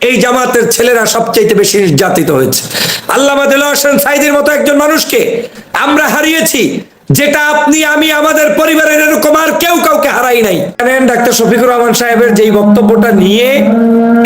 এই জামাতের ছেলেরা সবচাইতে বেশি নির্যাতিত হয়েছে। আল্লাহ সাইদের মতো একজন মানুষকে আমরা হারিয়েছি যেটা আপনি, আমি, আমাদের পরিবারের এরকম আর কেউ কাউকে হারাই নাই। জানেন, ডাক্তার শফিকুর রহমান সাহেবের যেই বক্তব্যটা নিয়ে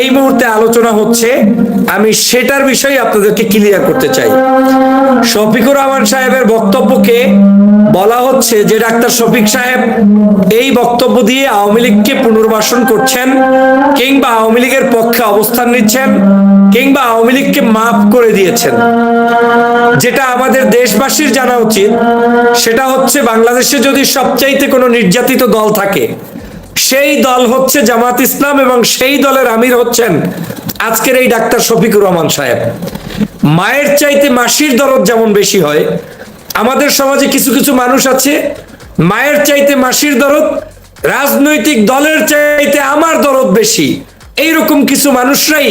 এই মুহূর্তে আলোচনা হচ্ছে, আমি সেটার বিষয়ে আপনাদেরকে ক্লিয়ার করতে চাই। শফিকুর রহমান সাহেবের বক্তব্যকে বলা হচ্ছে যে, ডাক্তার শফিক সাহেব এই বক্তব্য দিয়ে আওয়ামী লীগকে পুনর্বাসন করছেন কিংবা আওয়ামী লীগের পক্ষে অবস্থান নিচ্ছেন। কিংবা আওয়ামী লীগকে মাফ করে দিয়েছেন। যেটা আমাদের দেশবাসীর জানা উচিত, সেটা হচ্ছে বাংলাদেশে যদি সবচাইতে কোনো নির্যাতিত দল থাকে, সেই দল হচ্ছে জামাত ইসলাম এবং সেই দলের আমির হচ্ছেন আজকের এই ডাক্তার শফিকুর রহমান সাহেব। মায়ের চাইতে মাসির দরদ যেমন বেশি হয়, আমাদের সমাজে কিছু কিছু মানুষ আছে, মায়ের চাইতে মাসির দরদ, রাজনৈতিক দলের চাইতে আমার দরদ বেশি। এইরকম কিছু মানুষরাই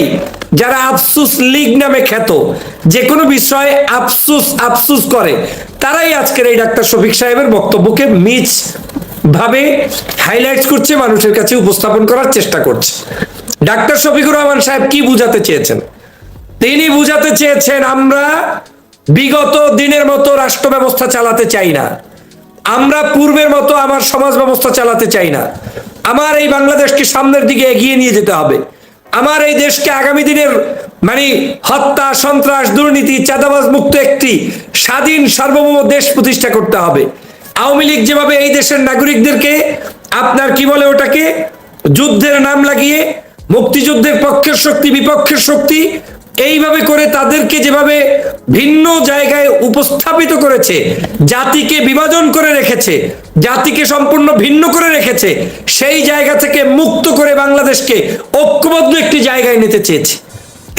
যারা আফসুস লীগ নামে খ্যাত যে কোনো বিষয়ে আফসুস আফসুস করে, তারাই আজকের এই ডাক্তার শফিক সাহেবের বক্তব্যকে মিচ ভাবে হাইলাইট করছে, মানুষের কাছে উপস্থাপন করার চেষ্টা করছে। ডাক্তার শফিকুর রহমান সাহেব কি বুঝাতে চেয়েছেন? তিনি বুঝাতে চেয়েছেন, আমরা বিগত দিনের মতো রাষ্ট্র ব্যবস্থা চালাতে চাই না। আমরা পূর্বের মতো আমার সমাজ ব্যবস্থা চালাতে চাই না। আমার এই বাংলাদেশকে সামনের দিকে এগিয়ে নিয়ে যেতে হবে। আমার এই দেশকে আগামী দিনের মানে হত্যা, সন্ত্রাস, দুর্নীতি, চাঁদাবাজ মুক্ত একটি স্বাধীন, সার্বভৌম দেশ প্রতিষ্ঠা করতে হবে। আওয়ামী লীগ যেভাবে এই দেশের নাগরিকদেরকে আপনার কি বলে ওটাকে, যুদ্ধের নাম লাগিয়ে মুক্তিযুদ্ধের পক্ষের শক্তি, বিপক্ষের শক্তি এইভাবে করে তাদেরকে যেভাবে ভিন্ন জায়গায় উপস্থাপিত করেছে, জাতিকে বিভাজন করে রেখেছে, জাতিকে সম্পূর্ণ ভিন্ন করে রেখেছে, সেই জায়গা থেকে মুক্ত করে বাংলাদেশকে ঐক্যবদ্ধ একটি জায়গায় নিতে চেয়েছে।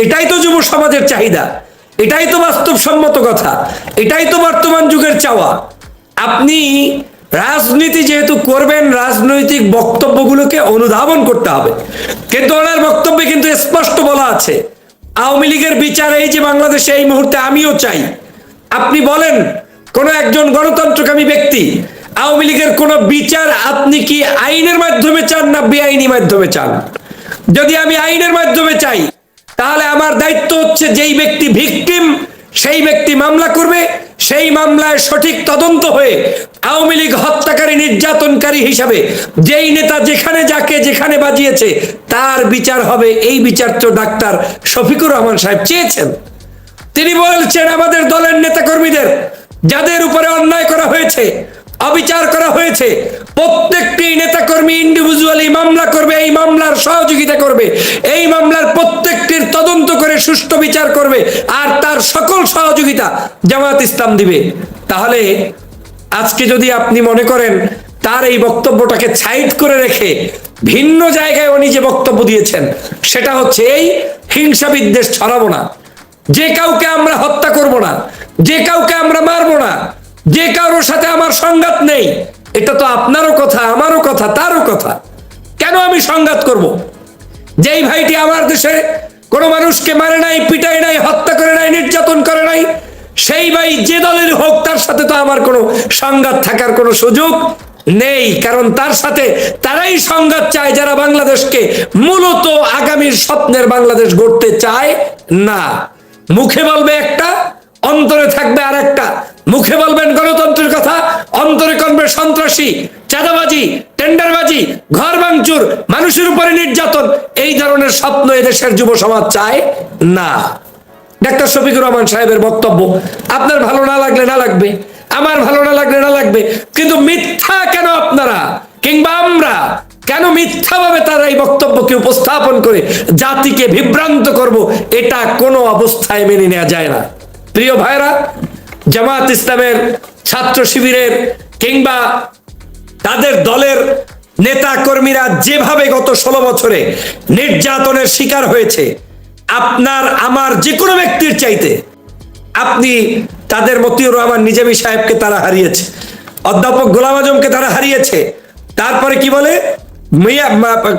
এটাই তো যুব সমাজের চাহিদা। এটাই তো বাস্তবসম্মত কথা। এটাই তো বর্তমান যুগের চাওয়া। আপনি রাজনীতি যেহেতু করবেন, রাজনৈতিক বক্তব্যগুলোকে অনুধাবন করতে হবে। কিন্তু ওনার বক্তব্যে কিন্তু স্পষ্ট বলা আছে। আওয়ামী লীগের বিচার এই যে বাংলাদেশে এই মুহূর্তে আমিও চাই। আপনি বলেন, কোন একজন গণতন্ত্রকামী ব্যক্তি আওয়ামী লীগের কোন বিচার আপনি কি আইনের মাধ্যমে চান না বেআইনি মাধ্যমে চান? যদি আমি আইনের মাধ্যমে চাই, তাহলে আমার দায়িত্ব হচ্ছে যেই ব্যক্তি ভিকটিম, সেই ব্যক্তি মামলা করবে সেই মামলায় সঠিক তদন্ত হয়ে আওয়ামী লীগ হত্যাকারী নির্যাতনকারী হিসাবে যেই নেতা যেখানে যাকে যেখানে বাজিয়েছে, তার বিচার হবে। এই বিচার তো ডাক্তার শফিকুর রহমান সাহেব চেয়েছেন। তিনি বলছেন, আমাদের দলের নেতাকর্মীদের, যাদের উপরে অন্যায় করা হয়েছে, অবিচার করা হয়েছে, প্রত্যেকটি নেতাকর্মী ইন্ডিভিজুয়ালি মামলা করবে, এই মামলার সহযোগিতা করবে। এই মামলার প্রত্যেকটির সুষ্ঠু বিচার করবে আর তার সকল সহযোগিতা জামাত ইসলাম দিবে। তাহলে আজকে যদি আপনি মনে করেন তার এই বক্তব্যটাকে সাইড করে রেখে ভিন্ন জায়গায় উনি যে বক্তব্য দিয়েছেন, সেটা হচ্ছে এই হিংসা বিদ্বেষ ছড়াবো না। যে কাউকে আমরা হত্যা করব না, যে কাউকে আমরা মারবো না, যে কারোর সাথে আমার সংঘাত নেই, এটা তো আপনারও কথা, আমারও কথা, তারও কথা। কেন আমি সংঘাত করব? যেই ভাইটি আমার দেশে কোনো মানুষকে মারে নাই পিটাই নাই, হত্যা করে নাই, নির্যাতন করে নাই। সেই ভাই যে দলের হোক, তার সাথে তো আমার কোনো সংঘাত থাকার কোনো সুযোগ নেই। কারণ তার সাথে তারাই সংঘাত চায় যারা বাংলাদেশকে মূলত আগামীর স্বপ্নের বাংলাদেশ গড়তে চায় না। মুখে বলবে একটা, অন্তরে থাকবে আর একটা মুখে বলবেন গণতন্ত্রের কথা, অন্তরে করবে সন্ত্রাসী, চাঁদাবাজি টেন্ডারবাজি, ঘর ভাঙচুর, মানুষের উপরে নির্যাতন, এই ধরনের স্বপ্ন এদেশের যুব সমাজ চায় না। ডাক্তার শফিকুর রহমান সাহেবের বক্তব্য, আপনার ভালো না লাগলে না লাগবে, আমার ভালো না লাগলে না লাগবে, কিন্তু মিথ্যা কেন আপনারা, কিংবা আমরা, কেন মিথ্যাভাবে তারা এই বক্তব্যকে উপস্থাপন করে জাতিকে বিভ্রান্ত করব, এটা কোনো অবস্থায় মেনে নেওয়া যায় না। প্রিয় ভাইরা জামাত ইসলামের ছাত্র শিবিরের কিংবা তাদের দলের নেতা কর্মীরা যেভাবে গত ষোলো বছরে নির্যাতনের শিকার হয়েছে, আপনার, আমার যে কোনো ব্যক্তির চাইতে আপনি তাদের মতিউর রহমান নিজামী সাহেবকে তারা হারিয়েছে, অধ্যাপক গোলাম আজমকে তারা হারিয়েছে, তারপরে কি বলে? মিয়া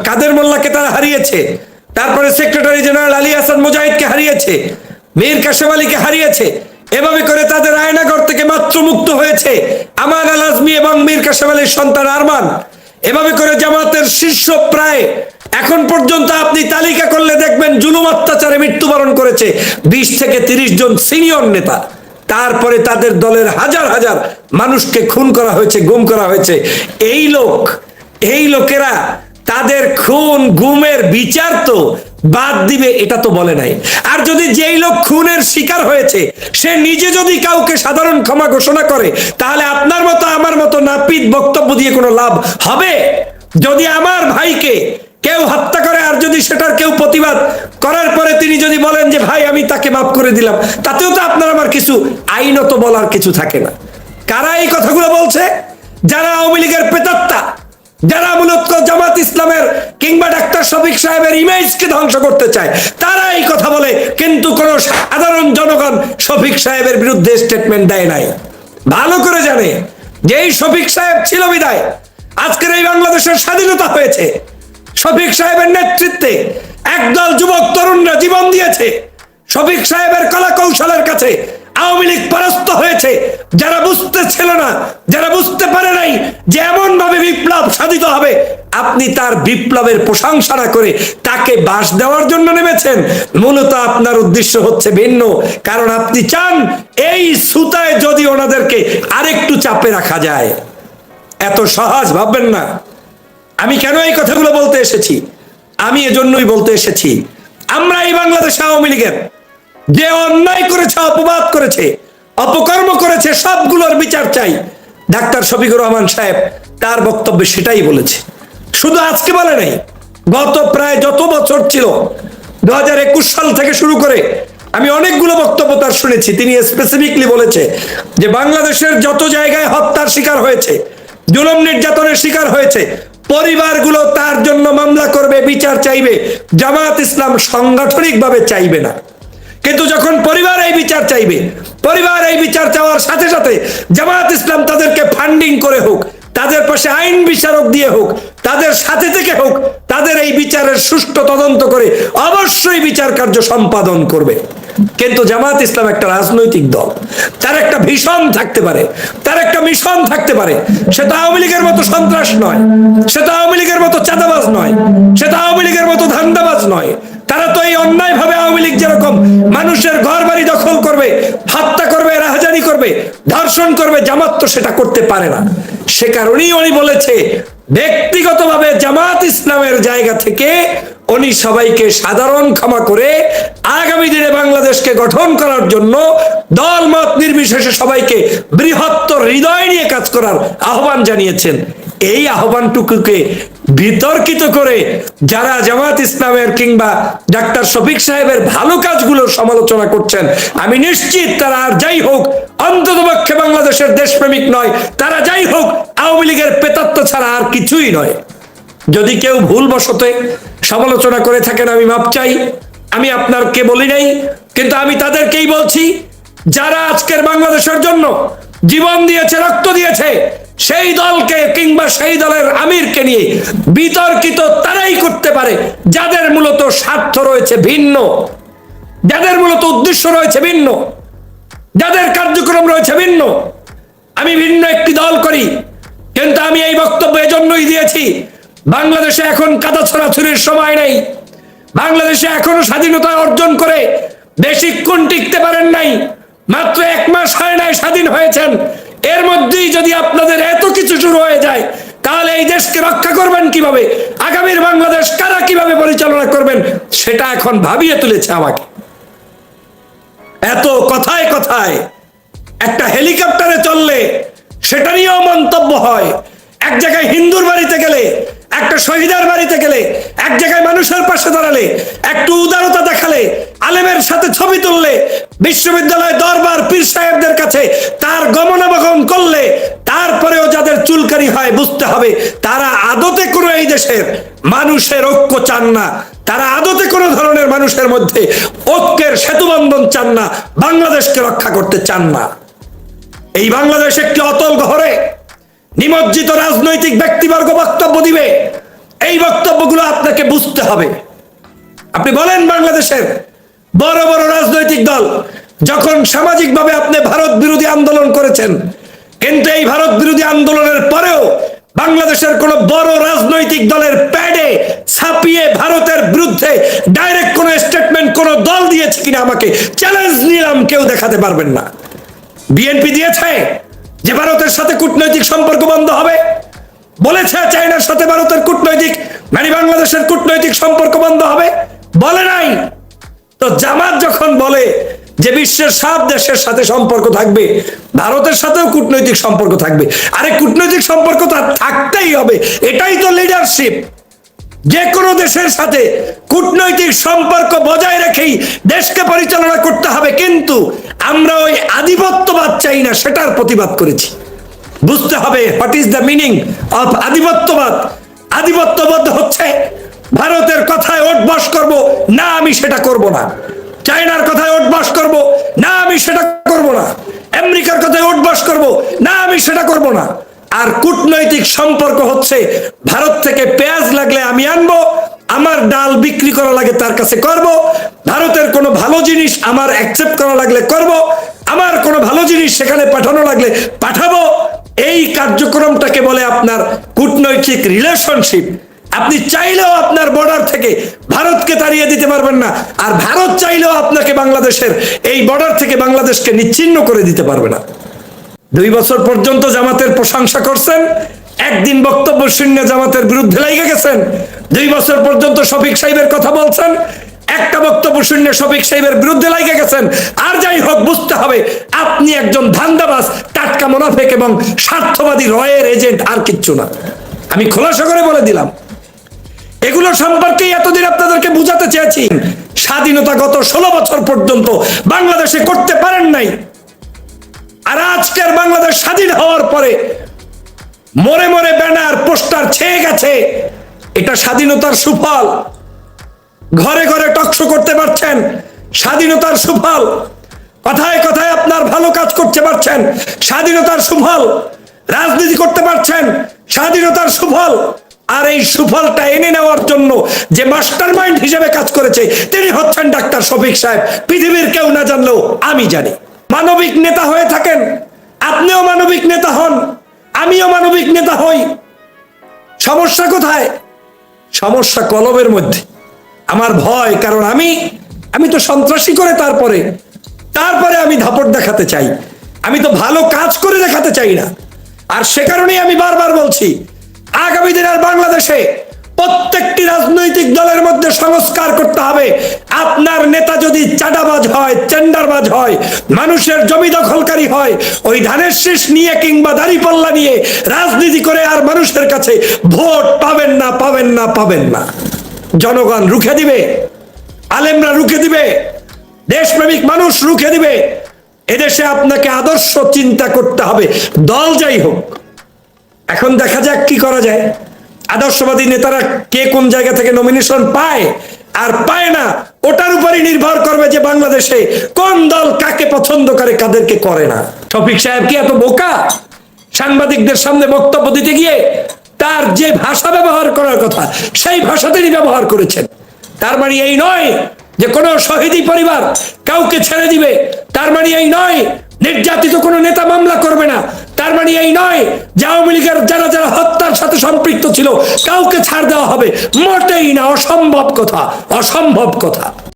কাদের মোল্লাকে তারা হারিয়েছে, তারপরে সেক্রেটারি জেনারেল আলী হাসান মুজাহিদকে হারিয়েছে, মীর কাশেম আলীকে হারিয়েছে এভাবে করে তাদের আয়নাগর থেকে মাত্র মুক্ত হয়েছে আমান আল আজমি এবং মীর কাশেম আলীর সন্তান আরমান। এভাবে করে জামাতের শীর্ষ প্রায় এখন পর্যন্ত আপনি তালিকা করলে দেখবেন জুলুম অত্যাচারে মৃত্যুবরণ করেছে বিশ থেকে তিরিশ জন সিনিয়র নেতা। তারপরে তাদের দলের হাজার হাজার মানুষকে খুন করা হয়েছে, গুম করা হয়েছে। এই লোক, এই লোকেরা তাদের খুন, গুমের বিচার তো বাদ দিবে, এটা তো বলে নাই। আর যদি যেই লোক খুনের শিকার হয়েছে, সে নিজে যদি কাউকে সাধারণ ক্ষমা ঘোষণা করে, তাহলে আপনার মতো, আমার মতো নাপিত বক্তব্য দিয়ে কোনো লাভ হবে? যদি আমার ভাইকে কেউ হত্যা করে, আর যদি সেটার কেউ প্রতিবাদ করার পরে তিনি যদি বলেন যে, ভাই, আমি তাকে মাফ করে দিলাম, তাতেও তো আপনার আমার কিছু আইনত বলার কিছু থাকে না। কারা এই কথাগুলো বলছে? যারা আওয়ামী লীগের পেতাত্তা যারা মূলত জামাত ইসলামের কিংবা ডাক্তার শফিক সাহেবের ইমেজকে ধ্বংস করতে চায়, তারা এই কথা বলে, কিন্তু কোন সাধারণ জনগণ শফিক সাহেবের বিরুদ্ধে স্টেটমেন্ট দেয় নাই। ভালো করে জানে যে এই শফিক সাহেব ছিল বিদায়, আজকের এই বাংলাদেশের স্বাধীনতা হয়েছে। শফিক সাহেবের নেতৃত্বে একদল যুবক, তরুণরা জীবন দিয়েছে। শফিক সাহেবের কলা কৌশলের কাছে আওয়ামী লীগ পরাস্ত হয়েছে। যারা বুঝতে ছিল না, যারা বুঝতে পারে নাই যে এমন ভাবে বিপ্লব সাধিত হবে, আপনি তার বিপ্লবের প্রশংসা না করে তাকে বাস দেওয়ার জন্য নেমেছেন। মূলত আপনার উদ্দেশ্য হচ্ছে ভিন্ন, কারণ আপনি চান এই সুতায় যদি ওনাদেরকে আরেকটু চাপে রাখা যায়। এত সহজ, ভাববেন না। আমি কেন এই কথাগুলো বলতে এসেছি? আমি এজন্যই বলতে এসেছি, আমরা এই বাংলাদেশ আওয়ামী লীগের যে অন্যায় করেছে, অপবাদ করেছে, অপকর্ম করেছে, সবগুলোর বিচার চাই। ডাক্তার শফিকুর রহমান সাহেব তার বক্তব্যে সেটাই বলেছে। শুধু আজকে বলে নাই, গত প্রায় যত বছর ছিল, দু সাল থেকে শুরু করে আমি অনেকগুলো বক্তব্য তার শুনেছি। তিনি স্পেসিফিকলি বলেছে যে বাংলাদেশের যত জায়গায় হত্যার শিকার হয়েছে, জুলুম নির্যাতনের শিকার হয়েছে, পরিবারগুলো তার জন্য মামলা করবে, বিচার চাইবে, জামাত ইসলাম সাংগঠনিকভাবে চাইবে না। কিন্তু যখন পরিবার এই বিচার চাইবে, পরিবার এই বিচার চাওয়ার সাথে সাথে জামাত ইসলাম তাদেরকে ফান্ডিং করে হোক, তাদের পাশে আইন বিচারক দিয়ে হোক, তাদের সাথে থেকে হোক, তাদের এই বিচারের সুষ্ঠু তদন্ত করে অবশ্যই বিচার কার্য সম্পাদন করবে। কিন্তু জামাত ইসলাম একটা রাজনৈতিক দল, তার একটা ভীষণ থাকতে পারে, তার একটা মিশন থাকতে পারে। সেটা আওয়ামী লীগের মতো সন্ত্রাস নয় সেটা আওয়ামী লীগের মতো চাঁদাবাজ নয় সেটা আওয়ামী লীগের মতো ধান্দাবাজ নয়। তারা তো এই অন্যায় ভাবে আওয়ামী লীগ যেরকম মানুষের ঘর বাড়ি দখল করবে হত্যা করবে, রাহাজানি করবে, ধর্ষণ করবে, জামাত তো সেটা করতে পারে না। সে কারণেই উনি বলেছে, ব্যক্তিগতভাবে জামাত ইসলামের জায়গা থেকে উনি সবাইকে সাধারণ ক্ষমা করে আগামী দিনে বাংলাদেশকে গঠন করার জন্য দল মত নির্বিশেষে সবাইকে বৃহত্তর হৃদয় নিয়ে কাজ করার আহ্বান জানিয়েছেন। এই আহ্বানটুকুকে বিতর্কিত করে যারা জামাত ইসলামের কিংবা ডাক্তার শফিক সাহেবের ভালো কাজগুলোর সমালোচনা করছেন, আমি নিশ্চিত তারা আর যাই হোক অন্ততপক্ষে বাংলাদেশের দেশপ্রেমিক নয়, তারা যাই হোক, আওয়ামী লীগের পেতাত্ব ছাড়া আর কিছুই নয়। যদি কেউ ভুল বসতে সমালোচনা করে থাকেন, আমি মাপ চাই, আমি আপনারকে বলি নাই, কিন্তু আমি তাদেরকেই বলছি, যারা আজকের বাংলাদেশের জন্য জীবন দিয়েছে, রক্ত দিয়েছে সেই দলকে কিংবা সেই দলের আমিরকে নিয়ে বিতর্কিত তারাই করতে পারে, যাদের মূলত স্বার্থ রয়েছে ভিন্ন, যাদের মূলত উদ্দেশ্য রয়েছে ভিন্ন, যাদের কার্যক্রম রয়েছে ভিন্ন। আমি ভিন্ন একটি দল করি, কিন্তু আমি এই বক্তব্য এজন্যই দিয়েছি, বাংলাদেশে এখন কাদা ছড়াছড়ির সময় নেই। বাংলাদেশে এখনও স্বাধীনতা অর্জন করে বেশিক্ষণ টিকতে পারেন নাই, মাত্র এক মাস হয় নাই স্বাধীন হয়েছেন। এর মধ্যেই যদি আপনাদের এত কিছু শুরু হয়ে যায়, তাহলে এই দেশকে রক্ষা করবেন কীভাবে? আগামীর বাংলাদেশ কারা কীভাবে পরিচালনা করবেন, সেটা এখন ভাবিয়ে তুলেছে আমাকে। এত কথায় কথায় একটা হেলিকপ্টারে চললে সেটা নিয়েও মন্তব্য হয়। এক জায়গায় হিন্দুর বাড়িতে গেলে একটা শহীদের বাড়িতে গেলে, এক জায়গায় মানুষের পাশে দাঁড়ালে, একটু উদারতা দেখালে, আলেমের সাথে ছবি তুললে বিশ্ববিদ্যালয় দরবার পীর সাহেবদের কাছে তার গমনাগমন করলে, তারপরেও যাদের চুলকারি হয় বুঝতে হবে, তারা আদতে কোনো এই দেশের মানুষের ঐক্য চান না। তারা আদতে কোনো ধরনের মানুষের মধ্যে ঐক্যের সেতুবন্ধন চান না, বাংলাদেশকে রক্ষা করতে চান না। এই বাংলাদেশ একটি অতল ঘরে নিমজ্জিত রাজনৈতিক ব্যক্তিবর্গ বক্তব্য দিবে। এই বক্তব্যগুলো আপনাকে বুঝতে হবে। আপনি বলেন বাংলাদেশের বড় বড় রাজনৈতিক দল, যখন সামাজিকভাবে আপনি ভারত বিরোধী আন্দোলন করেছেন, কিন্তু এই ভারত বিরোধী আন্দোলনের পরেও বাংলাদেশের কোন বড় রাজনৈতিক দলের প্যাডে ছাপিয়ে ভারতের বিরুদ্ধে ডাইরেক্ট কোন স্টেটমেন্ট কোন দল দিয়েছে কিনা আমাকে চ্যালেঞ্জ নিলাম, কেউ দেখাতে পারবেন না। বিএনপি দিয়েছে যে ভারতের সাথে কূটনৈতিক সম্পর্ক বন্ধ হবে। বলেছে চায়নার সাথে ভারতের কূটনৈতিক মানে বাংলাদেশের কূটনৈতিক সম্পর্ক বন্ধ হবে। বলে নাই। তো জামাত যখন বলে যে বিশ্বের সব দেশের সাথে সম্পর্ক থাকবে, ভারতের সাথেও কূটনৈতিক সম্পর্ক থাকবে। আরে কূটনৈতিক সম্পর্ক তো থাকতেই হবে। এটাই তো লিডারশিপ যে কোনো দেশের সাথে কূটনৈতিক সম্পর্ক বজায় রেখেই দেশকে পরিচালনা করতে হবে, কিন্তু আমরা ওই আধিপত্যবাদ চাই না, সেটার প্রতিবাদ করেছি। বুঝতে হবে what is the meaning of আধিপত্যবাদ। আধিপত্যবাদ হচ্ছে, ভারতের কথায় ওট বস করব, না আমি সেটা করব না। চায়নার কথায় ওট বস করব, না আমি সেটা করব না। আমেরিকার কথায় ওট বস করব, না আমি সেটা করব না। আর কূটনৈতিক সম্পর্ক হচ্ছে, ভারত থেকে পেঁয়াজ লাগলে আমি আনব, আমার ডাল বিক্রি করা লাগে তার কাছে করব, ভারতের কোনো ভালো জিনিস আমার অ্যাকসেপ্ট করা লাগলে করব, আমার কোনো ভালো জিনিস সেখানে পাঠানো লাগলে পাঠাবো। এই কার্যক্রমটাকে বলে আপনার কূটনৈতিক রিলেশনশিপ আপনি চাইলেও আপনার বর্ডার থেকে ভারতকে তাড়িয়ে দিতে পারবেন না, আর ভারত চাইলেও আপনাকে বাংলাদেশের এই বর্ডার থেকে বাংলাদেশকে নিচ্ছিন্ন করে দিতে পারবে না। দুই বছর পর্যন্ত জামাতের প্রশংসা করছেন, একদিন বক্তব্য শূন্য জামাতের বিরুদ্ধে লেগে গেছেন। দুই বছর পর্যন্ত শফিক সাহেবের কথা বলছেন, একটা বক্তব্য শূন্য শফিক সাহেবের বিরুদ্ধে লেগে গেছেন। আর যাই হোক, বুঝতে হবে, আপনি একজন ধান্দাবাজ, টাটকা মোনাফেক এবং স্বার্থবাদী রয়ের এজেন্ট আর কিচ্ছু না। আমি খোলাসা করে বলে দিলাম, এগুলো সম্পর্কেই এতদিন আপনাদেরকে বুঝাতে চেয়েছি। স্বাধীনতা গত ষোলো বছর পর্যন্ত বাংলাদেশে করতে পারেন নাই। আর আজকের বাংলাদেশ স্বাধীন হওয়ার পরে মরে মরে ব্যানার, পোস্টার ছেয়ে গেছে। এটা স্বাধীনতার সুফল। ঘরে ঘরে টকশো করতে পারছেন, স্বাধীনতার সুফল। কথায় কথায় আপনার ভালো কাজ করতে পারছেন, স্বাধীনতার সুফল। রাজনীতি করতে পারছেন, স্বাধীনতার সুফল। আর এই সুফলটা এনে নেওয়ার জন্য যে মাস্টার মাইন্ড হিসেবে কাজ করেছে, তিনি হচ্ছেন ডাক্তার শফিক সাহেব। পৃথিবীর কেউ না জানলেও আমি জানি। মানবিক নেতা হয়ে থাকেন। আপনিও মানবিক নেতা হন, আমিও মানবিক নেতা হই। সমস্যা কোথায়? সমস্যা কলবের মধ্যে। আমার ভয়, কারণ আমি আমি তো সন্ত্রাসী করে তারপরে তারপরে আমি ধাপট দেখাতে চাই। আমি তো ভালো কাজ করে দেখাতে চাই না। আর সে কারণেই আমি বারবার বলছি, আগামী দিনের বাংলাদেশে প্রত্যেকটি রাজনৈতিক দলের মধ্যে সংস্কার করতে হবে। আপনার নেতা যদি চাঁদাবাজ হয়, টেন্ডারবাজ হয়, মানুষের জমি দখলকারী হয়, ওই ধানের শীষ নিয়ে কিংবা দাড়িপাল্লা নিয়ে রাজনীতি করে আর মানুষের কাছে ভোট পাবেন না পাবেন না পাবেন না। জনগণ রুখে দিবে, আলেমরা রুখে দিবে, দেশপ্রেমিক মানুষ রুখে দিবে। এদেশে আপনাকে আদর্শ চিন্তা করতে হবে, দল যাই হোক। এখন দেখা যাক কি করা যায়। আদর্শবাদী নেতারা কে কোন জায়গা থেকে নমিনেশন পায় আর পায় না, ওটার উপরই নির্ভর করবে যে বাংলাদেশে কোন দল কাকে পছন্দ করে, কাদেরকে করে না। শফিক সাহেব কি এত বোকা? সাংবাদিকদের সামনে বক্তব্য দিতে গিয়ে তার যে ভাষা ব্যবহার করার কথা, সেই ভাষা তিনি ব্যবহার করেছেন। তার মানে এই নয় যে কোনো শহীদি পরিবার কাউকে ছেড়ে দিবে, তার মানে এই নয় নির্যাতিত কোনো নেতা মামলা করবে না। তার মানে এই নয় যে আওয়ামী লীগের যারা যারা হত্যার সাথে সম্পৃক্ত ছিল, কাউকে ছাড় দেওয়া হবে। মোটেই না, অসম্ভব কথা অসম্ভব কথা।